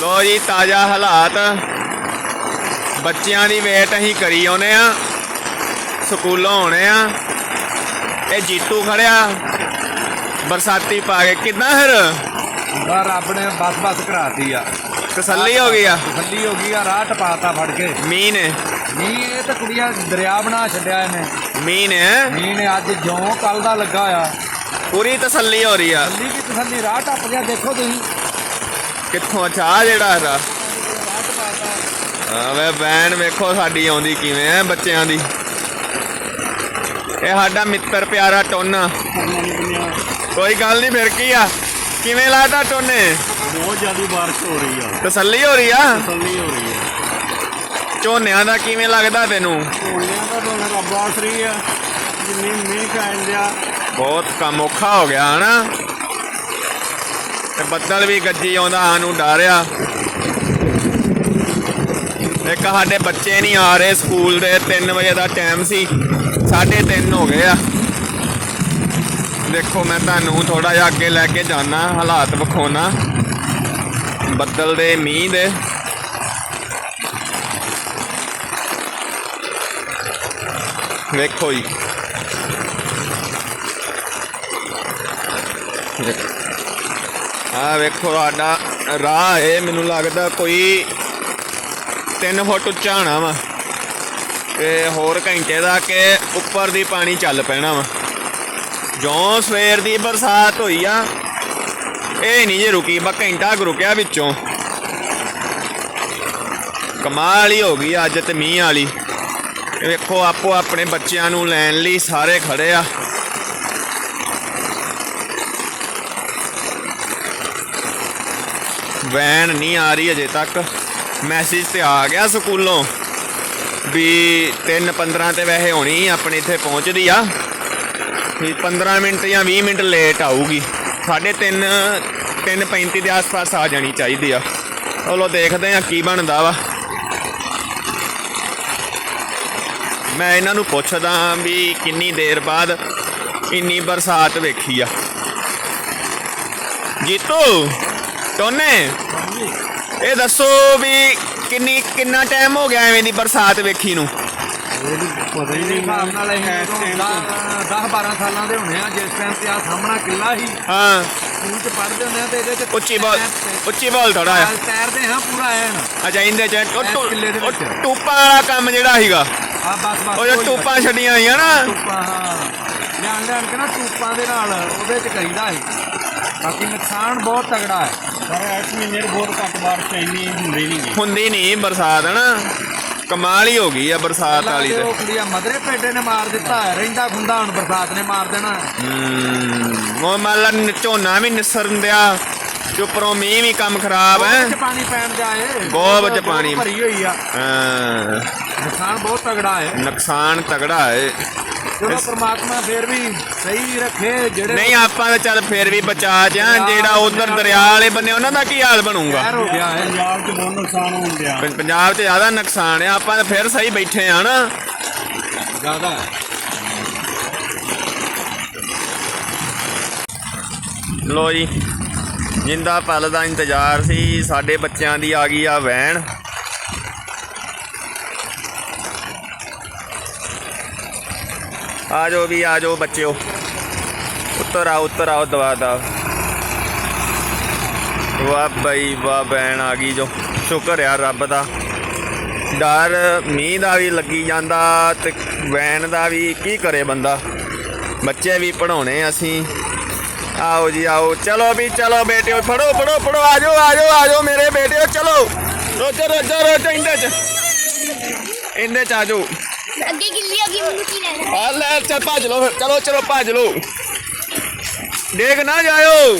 ਲੋ ਜੀ ਤਾਜ਼ਾ ਹਾਲਾਤ। ਬੱਚਿਆਂ ਦੀ ਵੇਟ ਅਸੀਂ ਕਰੀ ਆਉਨੇ ਆ ਸਕੂਲੋਂ ਆਉਣੇ ਆ ਇਹ ਜੀਤੂ ਖੜਿਆ। ਬਰਸਾਤੀ ਪਾ ਕੇ ਕਿੱਦਾਂ ਫਿਰ? ਬਾ ਰੱਬ ਨੇ ਬਸ ਬਸ ਕਰਾਤੀ ਆ। ਤਸੱਲੀ ਹੋ ਗਈ ਆ? ਤਸੱਲੀ ਹੋ ਗਈ ਆ ਰਾਹ ਟਪਾਤਾ ਫੜ ਕੇ। ਮੀਂਹ ਨੇ। ਨਹੀਂ ਇਹ ਤਾਂ ਕੁੜੀਆਂ ਦਰਿਆ ਬਣਾ ਛੱਡਿਆ ਇਹਨੇ। ਮੀਂਹ ਨੇ ਮੀਂਹ ਨੇ ਅੱਜ ਜਿਉਂ ਕੱਲ ਦਾ ਲੱਗਾ ਆ। ਪੂਰੀ ਤਸੱਲੀ ਹੋ ਰਹੀ ਆ। ਤਸੱਲੀ ਕੀ ਤਸੱਲੀ ਰਾਹ ਟੱਪ ਗਿਆ ਦੇਖੋ ਤੁਸੀਂ। ਕਿੱਥੋਂ ਅੱਛਾ ਆਹ ਜਿਹੜਾ ਹੈਗਾ। ਟਪਾਤਾ ਆਵੇ ਵੈਨ ਵੇਖੋ ਸਾਡੀ ਆਉਂਦੀ ਕਿਵੇਂ ਹੈ ਬੱਚਿਆਂ ਦੀ। ਇਹ ਸਾਡਾ ਮਿੱਤਰ ਪਿਆਰਾ ਟੋਨਾ। ਕੋਈ ਗੱਲ ਨਹੀਂ ਫਿਰ ਕੀ ਆ? ਕਿਵੇਂ ਲੱਗਦਾ ਟੋਨੇ? ਬਹੁਤ ਜ਼ਿਆਦਾ ਬਾਰਿਸ਼ ਹੋ ਰਹੀ ਆ। ਤਸੱਲੀ ਹੋ ਰਹੀ ਆ? ਤਸੱਲੀ ਹੋ ਰਹੀ ਹੈ ਝੋਨਿਆਂ ਦਾ ਕਿਵੇਂ ਲੱਗਦਾ ਤੈਨੂੰ? ਝੋਲਿਆਂ ਦਾ ਤਾਂ ਰੱਬ ਆਸਰੀ ਆ। ਜਿੰਨੀ ਮੀਂਹ ਪੈਂਦਿਆ ਬਹੁਤ ਕੰਮ ਔਖਾ ਹੋ ਗਿਆ ਹਨਾ? ਤੇ ਬੱਦਲ ਵੀ ਗੱਜੀ ਆਉਂਦਾ ਸਾਨੂੰ ਡਰਿਆ ਇੱਕ ਸਾਡੇ ਬੱਚੇ ਨਹੀਂ ਆ ਰਹੇ ਸਕੂਲ ਦੇ 3 ਵਜੇ ਦਾ ਟਾਈਮ ਸੀ। 3:30 ਹੋ ਗਏ ਆ। ਦੇਖੋ, ਮੈਂ ਤੁਹਾਨੂੰ ਥੋੜਾ ਜਿਹਾ ਅੱਗੇ ਲੈ ਕੇ ਜਾਣਾ ਹਾਲਾਤ ਵਿਖਾਉਣਾ ਬੱਦਲ ਦੇ ਮੀਂਹ ਦੇ। ਵੇਖੋ ਜੀ। ਆ ਵੇਖੋ ਸਾਡਾ ਰਾਹ ਇਹ ਮੈਨੂੰ ਲੱਗਦਾ ਕੋਈ 3 ਫੁੱਟ ਉੱਚਾ ਹੋਣਾ ਵਾ ਤੇ ਹੋਰ ਘੰਟੇ ਦਾ ਕਿ ਉੱਪਰ ਦੀ ਪਾਣੀ ਚੱਲ ਪੈਣਾ ਵਾ। ਜੋ ਸਵੇਰ ਦੀ ਬਰਸਾਤ ਹੋਈ ਆ, ਇਹ ਨਹੀਂ ਜੇ ਰੁਕੀ ਬਾ ਘੰਟਾ ਕੁ ਰੁਕਿਆ ਵਿੱਚੋਂ। ਕਮਾਲ ਹੀ ਹੋ ਗਈ ਅੱਜ ਤੇ ਮੀਂਹ ਵਾਲੀ। ਵੇਖੋ ਆਪੋ ਆਪਣੇ ਬੱਚਿਆਂ ਨੂੰ ਲੈਣ ਲਈ ਸਾਰੇ ਖੜੇ ਆ। ਵੈਨ ਨਹੀਂ ਆ ਰਹੀ ਅਜੇ ਤੱਕ। ਮੈਸੇਜ ਤੇ ਆ ਗਿਆ ਸਕੂਲੋਂ ਵੀ 3:15 ਤੇ ਵੈਸੇ ਹੋਣੀ, ਆਪਣੇ ਇੱਥੇ ਪਹੁੰਚਦੀ ਆ। ਵੀ 15 ਮਿੰਟ ਜਾਂ 20 ਮਿੰਟ ਲੇਟ ਆਊਗੀ। 3:30 3:35 ਦੇ ਆਸ-ਪਾਸ ਆ ਜਾਣੀ ਚਾਹੀਦੀ ਆ। ਚਲੋ ਦੇਖਦੇ ਆ ਕੀ ਬਣਦਾ ਵਾ। ਮੈਂ ਇਹਨਾਂ ਨੂੰ ਪੁੱਛਦਾ ਵੀ ਕਿੰਨੀ ਦੇਰ ਬਾਅਦ ਇੰਨੀ ਬਰਸਾਤ ਵੇਖੀ ਆ। ਜੀਤੂ! ਟੋਨੇ ਇਹ ਦੱਸੋ ਵੀ ਕਿੰਨੀ, ਕਿੰਨਾ ਟਾਈਮ ਹੋ ਗਿਆ ਐਵੇਂ ਦੀ ਬਰਸਾਤ ਵੇਖੀ ਨੂੰ? ਪਤਾ ਹੀ। ਨਹੀਂ ਹਿਸਾਬ ਨਾਲ ਇਹ 10 12 ਸਾਲਾਂ ਦੇ ਹੋਣੇ ਆ ਜਿਸ ਟਾਈਮ ਤੇ ਆ ਸਾਹਮਣਾ ਕਿੱਲਾ ਸੀ ਹਾਂ ਸਕੂਲ ਚ ਪੜ੍ਹਦੇ ਹੁੰਦੇ ਆ ਤੇ ਇਹਦੇ ਚ ਉੱਚੀ ਬੋਲ ਉੱਚੀ ਬੋਲ ਥੋੜਾ ਆ ਤੈਰਦੇ ਹਾਂ ਪੂਰਾ ਐਨ ਅੱਛਾ ਇੰਦੇ ਚ ਉਹ ਟੂ- ਟੂਪਾਂ ਵਾਲਾ ਕੰਮ ਜਿਹੜਾ ਸੀਗਾ। ਆ ਬਸ ਬਸ ਉਹ ਜੋ ਟੂਪਾਂ ਛੱਡੀਆਂ ਹੋਈਆਂ ਨਾ। ਟੂਪਾਂ, ਹਾਂ। ਲਿਆਣ ਲਿਆਣ ਕੇ ਨਾ ਟੂਪਾਂ ਦੇ ਨਾਲ, ਉਹਦੇ ਚ ਕਰੀਦਾ ਸੀ। ਬਾਕੀ ਨੁਕਸਾਨ ਬਹੁਤ ਤਗੜਾ ਹੈ। ਪਰ ਇਸ ਮਹੀਨੇ ਬਹੁਤ ਘੱਟ ਬਾਰਿਸ਼ ਇੰਨੀ ਹੁੰਦੀ ਨਹੀਂ ਗੀ। ਹੁੰਦੀ ਨਹੀਂ ਬਰਸਾਤ ਨਾ। ਕਮਾਲ ਹੀ ਹੋ ਗਈ ਆ ਬਰਸਾਤ ਵਾਲੀ ਤੇ। ਉਹ ਕੁੜੀਆ ਮਦਰੇ ਪੇਡੇ ਨੇ ਮਾਰ ਦਿੱਤਾ ਹੈ ਰਹਿੰਦਾ ਖੁੰਦਾ ਹੁਣ ਬਰਸਾਤ ਨੇ ਮਾਰ ਦੇਣਾ। ਹੈ। ਹੂੰ ਉਹ ਮੰਨ ਲਾ ਨ- ਝੋਨਾ ਵੀ ਨਿਸਰਨ ਦਿਆ ਤੇ ਉੱਪਰੋਂ ਮੀਂਹ ਵੀ ਕੰਮ ਖਰਾਬ ਹੈ। ਵਿੱਚ ਪਾਣੀ ਪੈਣ ਜਾਏ ਬਹੁਤ ਵਿੱਚ ਪਾਣੀ। ਭਰੀ ਹੋਈ ਆ। ਹਾਂ, ਨੁਕਸਾਨ ਬਹੁਤ ਤਗੜਾ ਹੈ। ਨੁਕਸਾਨ ਤਗੜਾ ਹੈ। ਚਲੋ ਪ੍ਰਮਾਤਮਾ ਫੇਰ ਵੀ ਸਹੀ ਰੱਖੇ ਜਿਹੜੇ ਨਹੀਂ ਆਪਾਂ ਤਾਂ ਚੱਲ ਫੇਰ ਵੀ ਬਚਾ ਜਾ ਜਿਹੜਾ ਉਧਰ ਦਰਿਆ ਵਾਲੇ ਬੰਨੇ ਉਹਨਾਂ ਦਾ ਕੀ ਹਾਲ ਬਣੂਗਾ? ਕਹਿਰ ਹੋ ਗਿਆ ਹੈ। ਪੰਜਾਬ 'ਚ ਬਹੁਤ ਨੁਕਸਾਨ ਹੋਣ ਡਿਆ। ਪੰ- ਪੰਜਾਬ 'ਚ ਜ਼ਿਆਦਾ ਨੁਕਸਾਨ ਹੈ ਆਪਾਂ ਤਾਂ ਫੇਰ ਸਹੀ ਬੈਠੇ ਆ ਨਾ। ਜ਼ਿਆਦਾ ਲੋ ਜੀ ਜਿੰਦਾ ਪਲ ਦਾ ਇੰਤਜ਼ਾਰ ਸੀ ਸਾਡੇ ਬੱਚਿਆਂ ਦੀ ਆ ਗਈ ਆ ਵੈਨ ਆ ਜਾਓ ਵੀ ਆ ਜਾਓ ਬੱਚਿਓ। ਉੱਤਰ ਆਓ ਉੱਤਰ ਆਓ, ਦਵਾ ਦਾ ਵਾਹ ਬਈ, ਵਾਹ ਵੈਨ ਆ ਗਈ ਜੋ। ਸ਼ੁਕਰ ਆ ਰੱਬ ਦਾ। ਡਰ, ਮੀਂਹ ਦਾ ਵੀ ਲੱਗੀ ਜਾਂਦਾ ਤੇ ਵੈਨ ਦਾ ਵੀ, ਕੀ ਕਰੇ ਬੰਦਾ? ਬੱਚੇ ਵੀ ਪੜਾਉਣੇ ਅਸੀਂ। ਆਓ ਜੀ, ਆਓ। ਚਲੋ ਵੀ, ਚਲੋ ਬੇਟਿਓ, ਫੜੋ ਫੜੋ ਫੜੋ। ਆ ਜਾਓ ਆ ਜਾਓ ਆ ਜਾਓ ਮੇਰੇ ਬੇਟਿਓ, ਚਲੋ। ਰੋਜੋ ਰੋਜੋ ਰੋਜੋ ਇੰਦੇ ਚ। ਇੰਦੇ ਚ ਆ ਜਾਓ ਅੱਗੇ ਗਿੱਲੀ ਹੋ ਗਈ ਮੈਨੂੰ ਕੀ ਲੈਣਾ ਆ ਲੈ, ਚੱਲ ਭੱਜ ਲਓ ਫਿਰ। ਚਲੋ ਚਲੋ, ਭੱਜ ਲਓ। ਦੇਖ ਨਾ ਜਾਇਓ।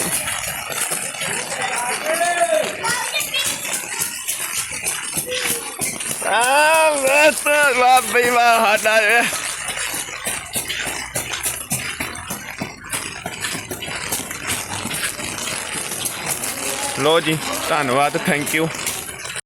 ਆ ਬਸ ਵਾਹ ਬਈ ਵਾਹ ਸਾਡਾ ਲੋ ਜੀ, ਧੰਨਵਾਦ ਥੈਂਕ ਯੂ